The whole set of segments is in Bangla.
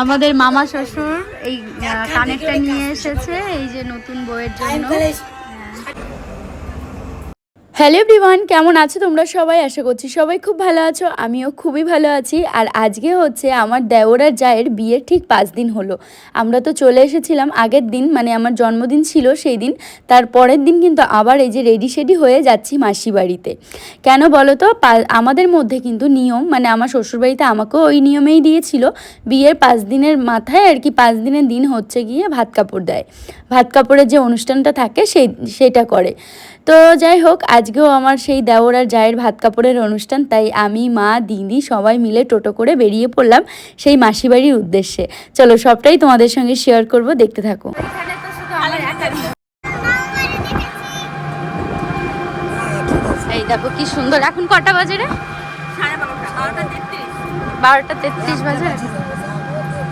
আমাদের মামা শ্বশুর এই কানেকটা কানেরটা নিয়ে এসেছে এই যে নতুন বইয়ের জন্য। হ্যালো এভরিওয়ান, কেমন আছো তোমরা সবাই? আশা করছি সবাই খুব ভালো আছো, আমিও খুবই ভালো আছি। আর আজকে হচ্ছে আমার দেওর জায়ের বিয়ের ঠিক পাঁচ দিন হলো। আমরা তো চলে এসেছিলাম আগের দিন মানে আমার জন্মদিন ছিল সেই দিন। তার পরের দিন কিন্তু আবার এই যে রেডি শেডি হয়ে যাচ্ছি মাসি বাড়িতে। কেন বলো তো? আমাদের মধ্যে কিন্তু নিয়ম মানে আমার শ্বশুরবাড়িতে আমাকেও ওই নিয়মেই দিয়েছিল। বিয়ের পাঁচ দিনের মাথায় আর কি পাঁচ দিনের দিন হচ্ছে গিয়ে ভাত কাপড় দেয়। ভাত কাপড়ের যে অনুষ্ঠানটা থাকে সেই, সেটা করে। তো যাই হোক আজকেও আমার সেই দেওর আর জায়ের ভাত কাপড়ের অনুষ্ঠান তাই আমি মা দিদি সবাই মিলে টোটো করে বেরিয়ে পড়লাম সেই মাসি বাড়ির উদ্দেশ্যে। চলো সবটাই তোমাদের সঙ্গে শেয়ার করব দেখতে থাকো। এই দেখো কি সুন্দর এখন কটা বাজে রে? বারোটা তেত্রিশ। বাজে?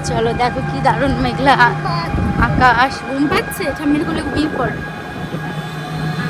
চলো দেখো কি দারুণ মেঘলা আকাশ। ঘুম পাচ্ছে? ঘুমিয়ে পড়।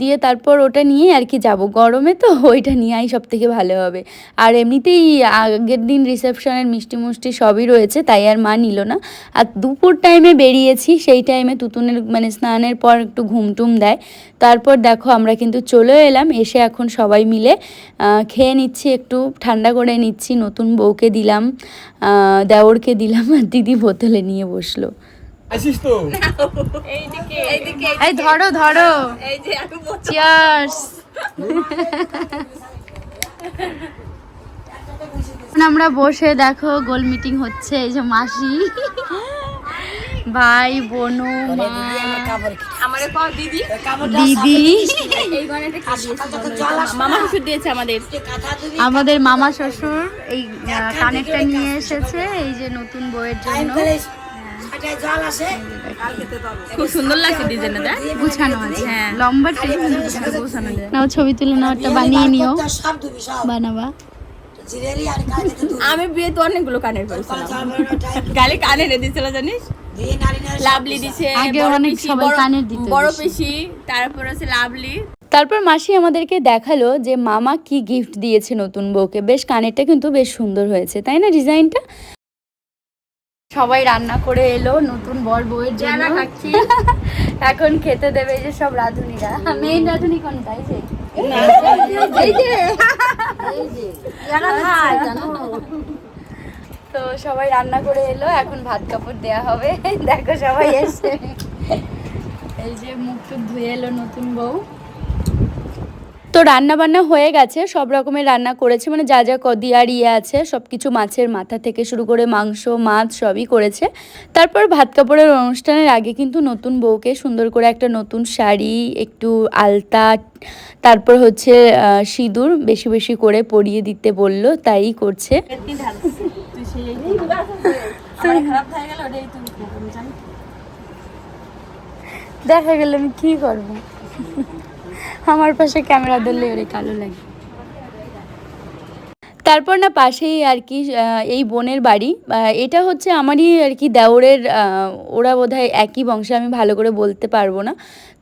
দিয়ে তারপর ওটা নিয়ে আর কি যাব। গরমে তো ওইটা নিয়েই সব থেকে ভালো হবে। আর এমনিতেই আগের দিন রিসেপশনের মিষ্টি মুষ্টি সবই রয়েছে, তাই আর মা নিল না। আর দুপুর টাইমে বেরিয়েছি, সেই টাইমে তুতুনের মানে স্নানের পর একটু ঘুমটুম দেয়। তারপর দেখো আমরা কিন্তু চলে এলাম, এসে এখন সবাই মিলে খেয়ে নিচ্ছি একটু, ঠান্ডা করে নিচ্ছি, নতুন বউকে দিলাম দেওরকে দিলাম, আর দিদি বোতলে নিয়ে বসল। আসিস তো? এই ধরো ধরো। চিয়ার্স আমরা বসে দেখো গোল মিটিং হচ্ছে এই যে মাসি। ভাই বোনু মা। দিদি। শ্বশুর দিয়েছে আমাদের। আমাদের মামা শ্বশুর এই কানেরটা নিয়ে এসেছে এই যে নতুন বইয়ের জন্য। খুব সুন্দর লাগছে ডিজাইনটা গুছানো আছে লম্বা ট্রেন গোছানো যায়। নাও ছবি তুলে নাও একটা বানিয়ে নিও। সব দিবি সব বানাবা। আমি বিয়ে তো অনেকগুলো কানের পরেছিলাম গালে কানে রে দিছিল জানিস? লাভলি দিছে। আগে বড় অনেক পিসি, সবাই কানের দিত বড় বেশি। পিসি তারপর আছে লাভলি তারপর মাসি আমাদেরকে দেখাল যে মামা কি গিফট দিয়েছে নতুন বউকে। বেশ কানেরটা কিন্তু বেশ সুন্দর হয়েছে তাই না ডিজাইনটা? সবাই রান্না করে এলো নতুন বর বউয়ের জন্য। এখন খেতে দেবে এই যে সব রাঁধুনিরা। মেইন রাঁধুনি যে। যে। তো সবাই রান্না করে এলো এখন ভাত কাপড় দেয়া হবে। দেখো সবাই এসে। এই যে মুখ টুক ধুয়ে এলো নতুন বউ। তো রান্না বান্না হয়ে গেছে, সব রকমের রান্না করেছে মানে যা যা কদিয়ার ইয়ে আছে সব কিছু মাছের মাথা থেকে শুরু করে মাংস, মাছ সবই করেছে। তারপর ভাত কাপড়ের অনুষ্ঠানের আগে কিন্তু নতুন বউকে সুন্দর করে একটা নতুন শাড়ি, একটু আলতা, তারপর হচ্ছে সিঁদুর বেশি বেশি করে পরিয়ে দিতে বলল, তাই করছে। দেখা গেলে আমি কি করব। আমার পাশে ক্যামেরা ধরলে ওরে কালো লাগে। তারপর না পাশেই আর কি এই বোনের বাড়ি। এটা হচ্ছে আমারই আর কি দেওরের ওরা বোধহয় একই বংশে, আমি ভালো করে বলতে পারব না।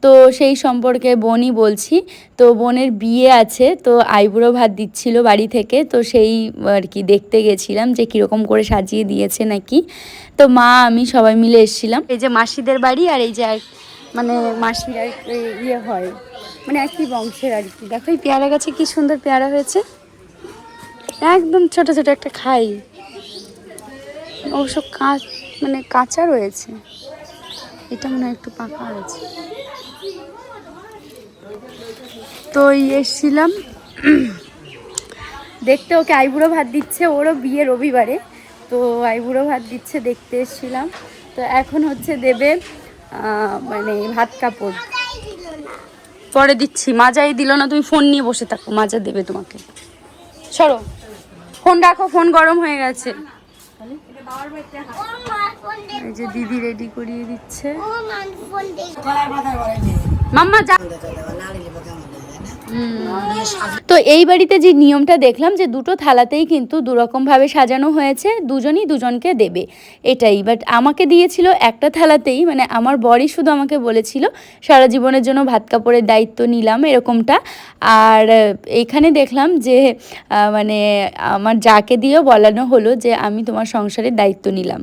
তো সেই সম্পর্কে বোনই বলছি। তো বোনের বিয়ে আছে, তো আইবুড়ো ভাত দিচ্ছিল বাড়ি থেকে। তো সেই আর কি দেখতে গেছিলাম যে কীরকম করে সাজিয়ে দিয়েছে নাকি। তো মা, আমি সবাই মিলে এসেছিলাম। এই যে মাসিদের বাড়ি আর এই যে মানে মাসির আর ইয়ে হয়। মানে একই বংশের আর কি। দেখো এই পেয়ারা গাছে কি সুন্দর পেয়ারা হয়েছে। একদম ছোট ছোট একটা খাই। অবশ্য কাঁচ মানে কাঁচা রয়েছে। এটা মনে হয় একটু পাকা রয়েছে তো এসছিলাম। দেখতে ওকে আইবুড়ো ভাত দিচ্ছে, ওরও বিয়ে রবিবারে। তো আইবুড়ো ভাত দিচ্ছে দেখতে এসছিলাম। তো এখন হচ্ছে দেবে মানে ভাত কাপড়। পরে দিচ্ছি। মাজাই দিল না তুমি ফোন নিয়ে বসে থাকো মাজা দেবে তোমাকে। সরো। ফোন রাখো ফোন গরম হয়ে গেছে। এই যে দিদি রেডি করিয়ে দিচ্ছে। মাম্মা যা তো এই বাড়িতে যে নিয়মটা দেখলাম যে দুটো থালাতেই কিন্তু দুরকমভাবে সাজানো হয়েছে দুজনই দুজনকে দেবে। এটাই বাট আমাকে দিয়েছিল একটা থালাতেই মানে আমার বরই শুধু আমাকে বলেছিল সারা জীবনের জন্য ভাত কাপড়ের দায়িত্ব নিলাম এরকমটা। আর আহ, এইখানে দেখলাম যে মানে আমার যাকে দিয়েও বলানো হলো যে আমি তোমার সংসারের দায়িত্ব নিলাম।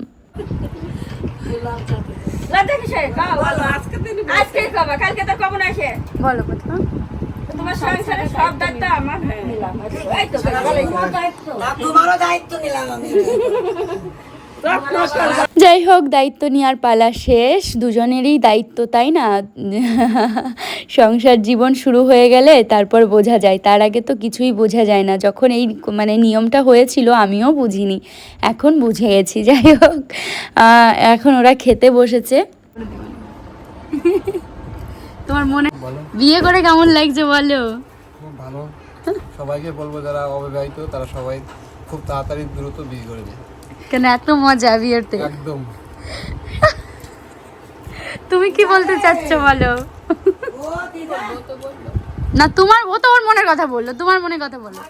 আজকে আজকে কালকে তো কখন আসে। বলো কথা তোমার সংসারে সব দায়িত্ব আমার। নিলাম এই তো তোমারও দায়িত্ব নিলাম আমি। যাই হোক দায়িত্ব নেওয়ার পালা শেষ। দুজনেরই দায়িত্ব তাই না? সংসার জীবন শুরু হয়ে গেলে তারপর বোঝা যায়। তার আগে তো কিছুই বোঝা যায় না। যখন এই মানে নিয়মটা হয়েছিল আমিও বুঝিনি। এখন বুঝে গেছি যাই হোক এখন ওরা খেতে বসেছে। তোমার মনে বিয়ে করে কেমন লাগছে বলো? ভালো। সবাইকে বলব যারা অবিবাহিত তারা সবাই খুব তাড়াতাড়ি দ্রুত বিয়ে করে দেয় কেন এত মজা বিয়েতে? একদম। তুমি কি বলতে চাচ্ছ বলো? না তোমার ও তো ওর মনের কথা বলল তোমার মনের কথা বলো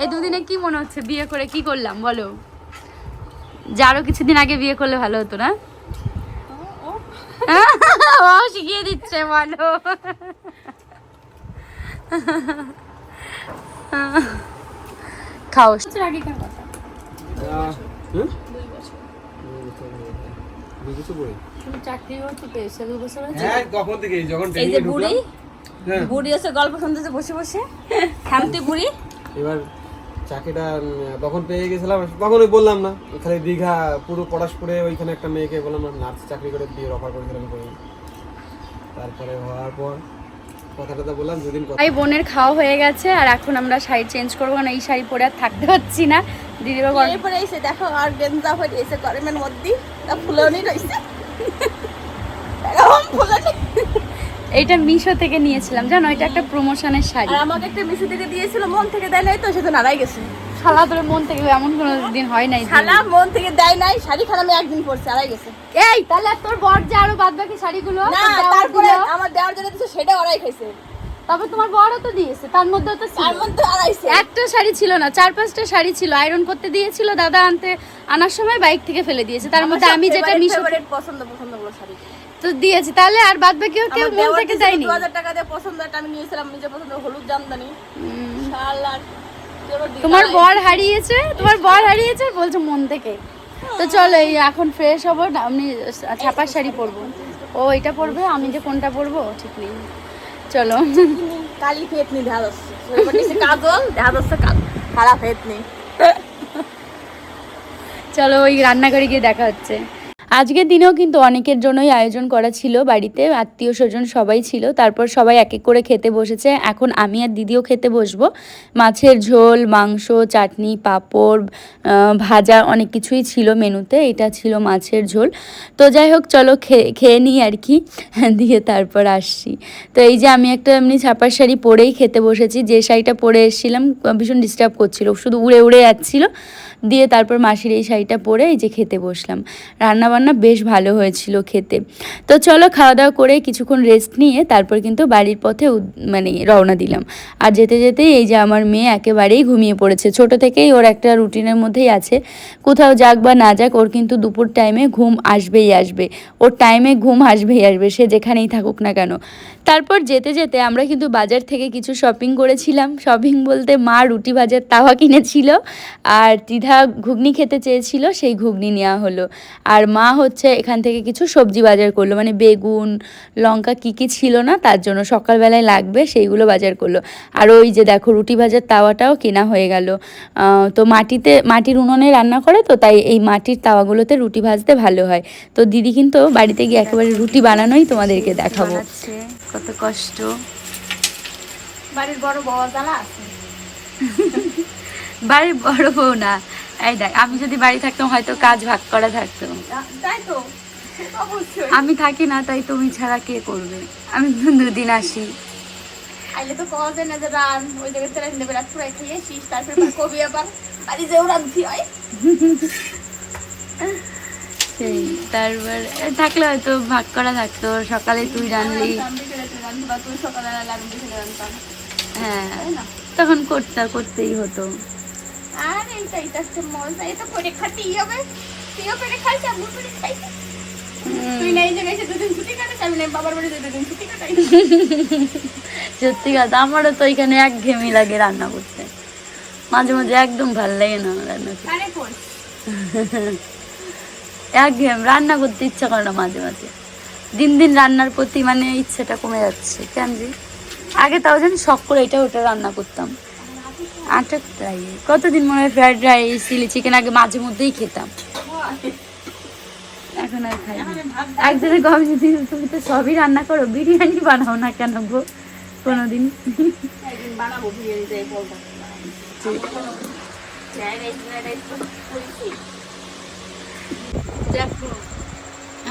এই দুদিনে কি মনে হচ্ছে বিয়ে করে কি করলাম বলো? যে আরও কিছুদিন আগে বিয়ে করলে ভালো হতো না? ও শিখিয়ে দিচ্ছে বলো খাও। দু বছর হ্যাঁ কখন থেকে যখন এই যে বুড়ি হ্যাঁ। বুড়ি এসে গল্প শুনতেছে বসে বসে। খামতি বুড়ি। এবার চাকরিটা তখন পেয়ে গেছিলাম। তখন ওই বললাম না এখানে দীঘা পুরো পড়াশপুরে ওইখানে একটা মেয়েকে বললাম না নার্স চাকরি করে বিয়ের অফার করেছিলাম করি তারপরে হওয়ার পর কথাটা তো বললাম দুদিন ভাই বোনের খাওয়া হয়ে গেছে আর এখন আমরা শাড়ি চেঞ্জ করব কারণ এই শাড়ি পরে আর থাকতে পারছি না। গরম এরপরে এসে দেখো আর গেন্দা হয়ে এসে গরমের মধ্যে তা ফুলনি রয়েছে। ফুলনি। এইটা মিশো থেকে নিয়েছিলাম। জানো এটা একটা প্রমোশনের শাড়ি। আর আমাকে একটা মিশো থেকে দিয়েছিল মন থেকে দেয় নাই তো সেটা তো নাড়াই গেছে। শালা তোর মন থেকে এমন কোনো দিন হয় নাই খালা মন থেকে দেয় নাই শাড়ি খালা আমি একদিন পরছি আড়াই গেছে। এই তাহলে তোর বর যে আরও বাদ বাকি শাড়িগুলো না তারপরে আমার দেওয়ার জন্য দিচ্ছে সেটা আড়াই খাইছে। তারপর তোমার বড়ও তো দিয়েছে তার মধ্যে তো তার মধ্যে আড়াইছে একটা শাড়ি ছিল না চার পাঁচটা শাড়ি ছিল আয়রন করতে দিয়েছিল দাদা আনতে আনার সময় বাইক থেকে ফেলে দিয়েছে। তার মধ্যে আমি যেটা মিশো পছন্দ পছন্দগুলো শাড়ি। তো দিয়েছি তাহলে আর বাদ বাকিও কেউ মন থেকে দেয়নি। দু হাজার টাকা দিয়ে পছন্দ একটা আমি নিয়েছিলাম নিজে পছন্দ হলুদ জামদানি। শালা তোমার বর হারিয়েছে তোমার বর হারিয়েছে বলছো মন থেকে। তো চলো এই এখন ফ্রেশ হব না আমি ছাপার শাড়ি পরবো। ও এটা পরবে আমি যে কোনটা পরবো ঠিক নেই। চলো। কালি ফেত নেই দেখা যাচ্ছে কাজল দেখা যাচ্ছে কাল খারাপ ফেত নেই চলো ওই রান্নাঘরে গিয়ে দেখা হচ্ছে। আজকের দিনেও কিন্তু অনেকের জন্যই আয়োজন করা ছিল বাড়িতে, আত্মীয় স্বজন সবাই ছিল। তারপর সবাই এক এক করে খেতে বসেছে। এখন আমি আর দিদিও খেতে বসবো। মাছের ঝোল, মাংস, চাটনি, পাঁপড় ভাজা অনেক কিছুই ছিল মেনুতে। এটা ছিল মাছের ঝোল। তো যাই হোক, চলো খেয়ে খেয়ে নিই আর কি। দিয়ে তারপর আসছি। তো এই যে আমি একটা এমনি ছাপার শাড়ি পরেই খেতে বসেছি। যে শাড়িটা পরে এসেছিলাম ভীষণ ডিস্টার্ব করছিল। শুধু উড়ে উড়ে যাচ্ছিল। দিয়ে তারপর মাসির এই শাড়িটা পরে এই যে খেতে বসলাম। রান্নাবান্না বেশ ভালো হয়েছিল খেতে। তো চলো খাওয়া দাওয়া করে কিছুক্ষণ রেস্ট নিয়ে তারপর কিন্তু বাড়ির পথে মানে রওনা দিলাম। আর যেতে যেতে এই যে আমার মেয়ে একেবারেই ঘুমিয়ে পড়েছে। ছোট থেকেই ওর একটা রুটিনের মধ্যেই আছে। কোথাও যাক বা না যাক, ওর কিন্তু দুপুর টাইমে ঘুম আসবেই আসবে। ওর টাইমে ঘুম আসবেই আসবে, সে যেখানেই থাকুক না কেন। তারপর যেতে যেতে আমরা কিন্তু বাজার থেকে কিছু শপিং করেছিলাম। শপিং বলতে মা রুটি ভাজার তাওয়া কিনেছিল। আর দ্বিধা ঘুগনি খেতে চেয়েছিল, সেই ঘুগনি নেওয়া হলো। আর মা হচ্ছে এখান থেকে কিছু সবজি বাজার করল মানে বেগুন লঙ্কা কী কী ছিল না তার জন্য সকালবেলায় লাগবে সেইগুলো বাজার করল। আর ওই যে দেখো রুটি ভাজার তাওয়াটাও কেনা হয়ে গেল। তো মাটিতে মাটির উনুনে রান্না করে তো তাই এই মাটির তাওয়াগুলোতে রুটি ভাজতে ভালো হয়। তো দিদি কিন্তু বাড়িতে গিয়ে একেবারে রুটি বানানোই তোমাদেরকে দেখাবো। কত কষ্ট। বাড়ির বড় বাবা জ্বালা আছে? বাড়ির বড় বউ না। এই দেখ আমি যদি বাড়ি থাকতাম হয়তো কাজ ভাগ করা থাকতো। তাই তো? আমি থাকি না তাই তুমি ছাড়া কে করবে? আমি দুদিন আসি। আইলে তো যায় না যে রান ওই জায়গায় তেরা নেবে রাত পুরাই খাইয়ে শীষ তারপরে কবি আবার বাড়ি যেও রান্ধি হয় সেই তারপর থাকলে হয়তো ভাগ করা থাকতো সকালে তুই রানলি বিকেলে হ্যাঁ তখন করতে করতেই হতো। আর এইটা মজা এটা করে খাতেই হবে। তুইও আমিও খাইছি তুই দুদিন ছুটি কাটাস আমি নাই বাবার বাড়িতে দুদিন ছুটি কাটাই। সত্যি কথা আমারও তো এখানে এক ঘেমি লাগে রান্না করতে। মাঝে মাঝে একদম ভালো লাগে না রান্না করতে। এক ঘেম রান্না করতে ইচ্ছা করে না মাঝে মাঝে। দিন দিন রান্নার প্রতি মানে ইচ্ছেটা কমে যাচ্ছে। কেন যে আগে তাও যেন শখ করে এটা ওটা রান্না করতাম। আটা ফ্রাই। কতদিন মনে হয় ফ্রাইড রাইস চিলি চিকেন আগে মাঝে মধ্যেই খেতাম। এখন আর খাই। একজনের কবে যদি তুমি তো সবই রান্না করো বিরিয়ানি বানাও না কেন গো? কোনোদিন। বানাবো বিরিয়ানি দেখো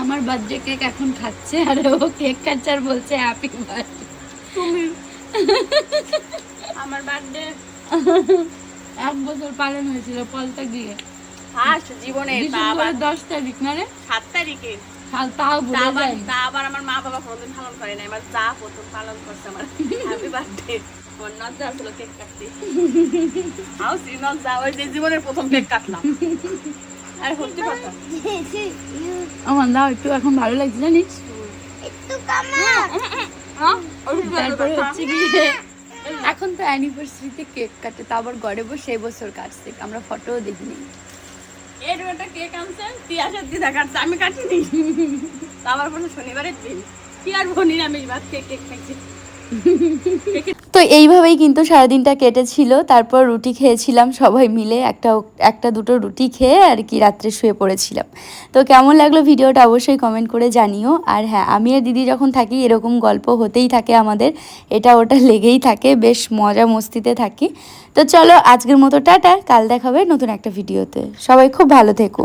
আমার বার্থডে কেক এখন খাচ্ছে আর ও কেক খাচ্ছে আর বলছে হ্যাপি বার্থডে তুমি আমার বার্থডে এক বছর পালন হয়েছিল পলতা গিয়ে ফার্স্ট জীবনে ডিসেম্বরের দশ তারিখ না রে সাত তারিখে। তাও- তাও ভুলে যাই তা আবার আমার মা বাবা কোনোদিন পালন করে না এবার যা প্রথম পালন করছে আমার। হ্যাপি বার্থডে আমার নজ্জা ছিল কেক কাটতে। আও নজ্জা ওই যে জীবনের প্রথম কেক কাটলাম। আর সত্যি কথা আমার দাও একটু এখন ভালো লাগছে জানিস? হ্যাঁ ওই তারপরে হচ্ছে কি এখন তো অ্যানিভার্সারিতে কেক কাটে, তা আবার গড়ে বসে এবছর কাটছে, আমরা ফটোও দেখিনি। এর একটা কেক আনছে তিয়াসের দিদা কাটছে আমি কাটিনি। আবার বলছে শনিবারের দিন। কি আর আমি ভাত কেক কেক খাইছি তো এইভাবেই কিন্তু সারাদিনটা কেটেছিল। তারপর রুটি খেয়েছিলাম সবাই মিলে। একটা একটা দুটো রুটি খেয়ে আর কি রাত্রে শুয়ে পড়েছিলাম। তো কেমন লাগল ভিডিওটা অবশ্যই কমেন্ট করে জানিও। আর হ্যাঁ আমি আর দিদি যখন থাকি, এরকম গল্প হতেই থাকে আমাদের। এটা ওটা লেগেই থাকে, বেশ মজা মস্তিতে থাকি। তো চলো আজকের মতো টাটা, কাল দেখাবে নতুন একটা ভিডিওতে। সবাই খুব ভালো থেকো।